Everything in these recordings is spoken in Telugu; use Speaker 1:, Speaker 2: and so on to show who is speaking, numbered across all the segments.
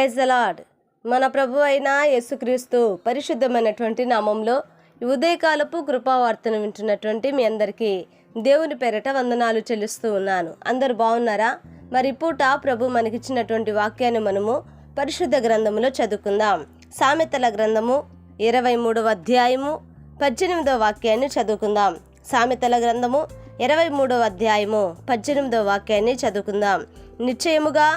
Speaker 1: ప్రేజ్ అలాడ్ మన ప్రభు అయిన యేసుక్రీస్తు పరిశుద్ధమైనటువంటి నామంలో ఉదయకాలపు కృపావార్తను వింటున్నటువంటి మీ అందరికీ దేవుని పేరట వందనాలు చెల్లిస్తూ ఉన్నాను. అందరు బాగున్నారా? మరి పూట ప్రభు మనకిచ్చినటువంటి వాక్యాన్ని మనము పరిశుద్ధ గ్రంథములో చదువుకుందాం. సామెతల గ్రంథము ఇరవై మూడవ అధ్యాయము పద్దెనిమిదవ వాక్యాన్ని చదువుకుందాం. సామెతల గ్రంథము ఇరవై మూడవ అధ్యాయము పద్దెనిమిదవ వాక్యాన్ని చదువుకుందాం. నిశ్చయముగా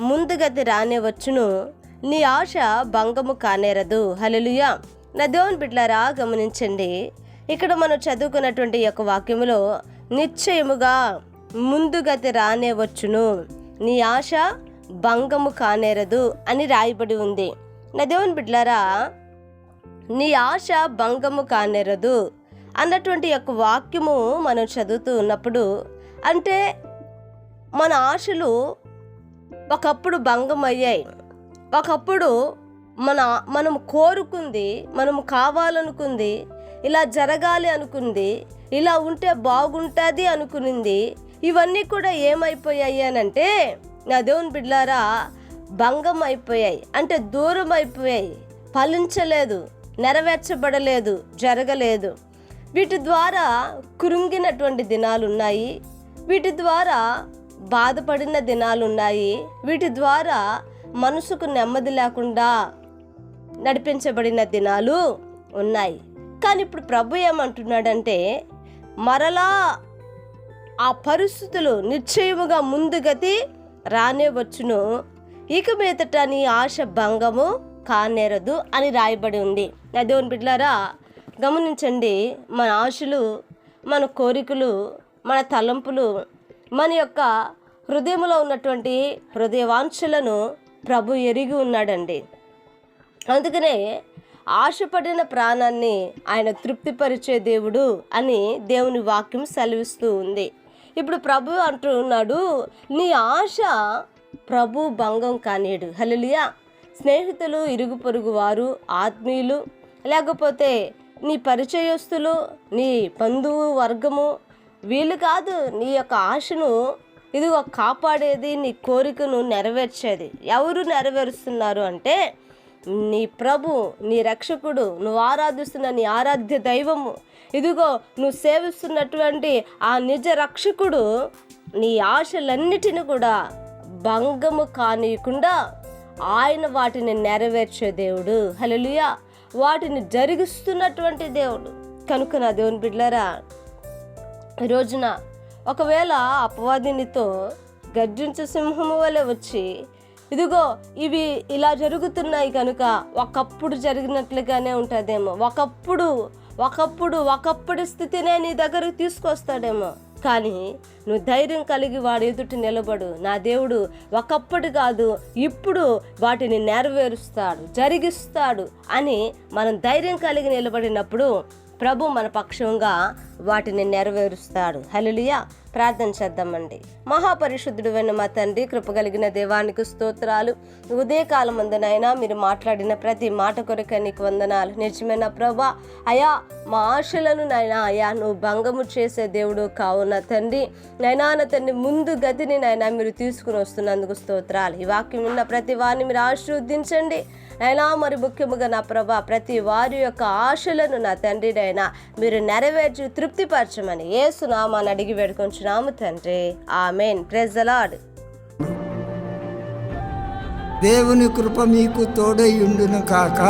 Speaker 1: ముందుగతి రానివచ్చును నీ ఆశ భంగము కానేరదు. హలలుయా నా దేవుని బిడ్లారా గమనించండి. ఇక్కడ మనం చదువుకున్నటువంటి యొక్క వాక్యములో నిశ్చయముగా ముందుగతి రానేవచ్చును నీ ఆశ భంగము కానేరదు అని రాయబడి ఉంది. నా దేవుని బిడ్లారా నీ ఆశ భంగము కానేరదు అన్నటువంటి యొక్క వాక్యము మనం చదువుతూ ఉన్నప్పుడు అంటే మన ఆశలు ఒకప్పుడు భంగం అయ్యాయి ఒకప్పుడు మన మనం కోరుకుంది మనం కావాలనుకుంది ఇలా జరగాలి అనుకుంది ఇలా ఉంటే బాగుంటుంది అనుకునింది ఇవన్నీ కూడా ఏమైపోయాయి అని అంటే నా దేవుని బిడ్లారా భంగం అయిపోయాయి అంటే దూరం అయిపోయాయి ఫలించలేదు నెరవేర్చబడలేదు జరగలేదు. వీటి ద్వారా కృంగినటువంటి దినాలు ఉన్నాయి వీటి ద్వారా బాధపడిన దినాలు ఉన్నాయి వీటి ద్వారా మనసుకు నెమ్మది లేకుండా నడిపించబడిన దినాలు ఉన్నాయి. కానీ ఇప్పుడు ప్రభు ఏమంటున్నాడంటే మరలా ఆ పరిస్థితులు నిశ్చయముగా ముందుగతి రానే వచ్చును ఇక మీదట నీ ఆశ భంగము కానేరదు అని రాయబడి ఉంది. నా దేవుని గమనించండి మన ఆశలు మన కోరికలు మన తలంపులు మన యొక్క హృదయంలో ఉన్నటువంటి హృదయవాంఛలను ప్రభు ఎరిగి ఉన్నాడండి. అందుకనే ఆశపడిన ప్రాణాన్ని ఆయన తృప్తిపరిచే దేవుడు అని దేవుని వాక్యం సెలవిస్తూ ఉంది. ఇప్పుడు ప్రభు అంటూ ఉన్నాడు నీ ఆశ ప్రభు భంగం కానీడు హలలియా స్నేహితులు ఇరుగు పొరుగు వారు ఆత్మీయులు లేకపోతే నీ పరిచయస్తులు నీ బంధువు వర్గము వీళ్ళు కాదు నీ యొక్క ఆశను ఇదిగో కాపాడేది నీ కోరికను నెరవేర్చేది. ఎవరు నెరవేరుస్తున్నారు అంటే నీ ప్రభు నీ రక్షకుడు నువ్వు ఆరాధిస్తున్న నీ ఆరాధ్య దైవము. ఇదిగో నువ్వు సేవిస్తున్నటువంటి ఆ నిజ రక్షకుడు నీ ఆశలన్నిటిని కూడా భంగము కానియకుండా ఆయన వాటిని నెరవేర్చే దేవుడు. హలలుయా వాటిని జరిగిస్తున్నటువంటి దేవుడు. కనుక నా దేవుని బిడ్లరా రోజున ఒకవేళ అపవాదినితో గర్జించే సింహము వలె వచ్చి ఇదిగో ఇవి ఇలా జరుగుతున్నాయి కనుక ఒకప్పుడు జరిగినట్లుగానే ఉంటుందేమో. ఒకప్పుడు ఒకప్పుడు ఒకప్పుడు స్థితినే నీ దగ్గరకు తీసుకొస్తాడేమో. కానీ నువ్వు ధైర్యం కలిగి వాడు ఎదుటి నిలబడు. నా దేవుడు ఒకప్పుడు కాదు ఇప్పుడు వాటిని నెరవేరుస్తాడు జరిగిస్తాడు అని మనం ధైర్యం కలిగి నిలబడినప్పుడు ప్రభు మన పక్షంగా వాటిని నెరవేరుస్తాడు. హలియా ప్రార్థన చేద్దామండి. మహాపరిశుద్ధుడు వెన్న మా తండ్రి కృపగలిగిన దేవానికి స్తోత్రాలు. ఉదయకాలం అందునైనా మీరు మాట్లాడిన ప్రతి మాట కొరక నీకు వందనాలు. నిజమైన ప్రభా? అయా మా ఆశలను నైనా అయా నువ్వు భంగము చేసే దేవుడు కావున తండ్రి. నైనా నా తండ్రి ముందు గతిని నైనా మీరు తీసుకుని వస్తున్నందుకు స్తోత్రాలు. ఈ వాక్యం ఉన్న ప్రతి వారిని మీరు ఆశీర్వదించండి. అయినా మరి ముఖ్యముగా నా ప్రభా ప్రతి వారి యొక్క ఆశలను నా తండ్రినైనా మీరు నెరవేర్చి తృప్తిపరచమని ఏసునామాని అడిగి వేడుకొంచున్నాము తండ్రి ఆమెన్ ప్రెజలాడ్
Speaker 2: దేవుని కృప మీకు తోడై ఉండును కాక.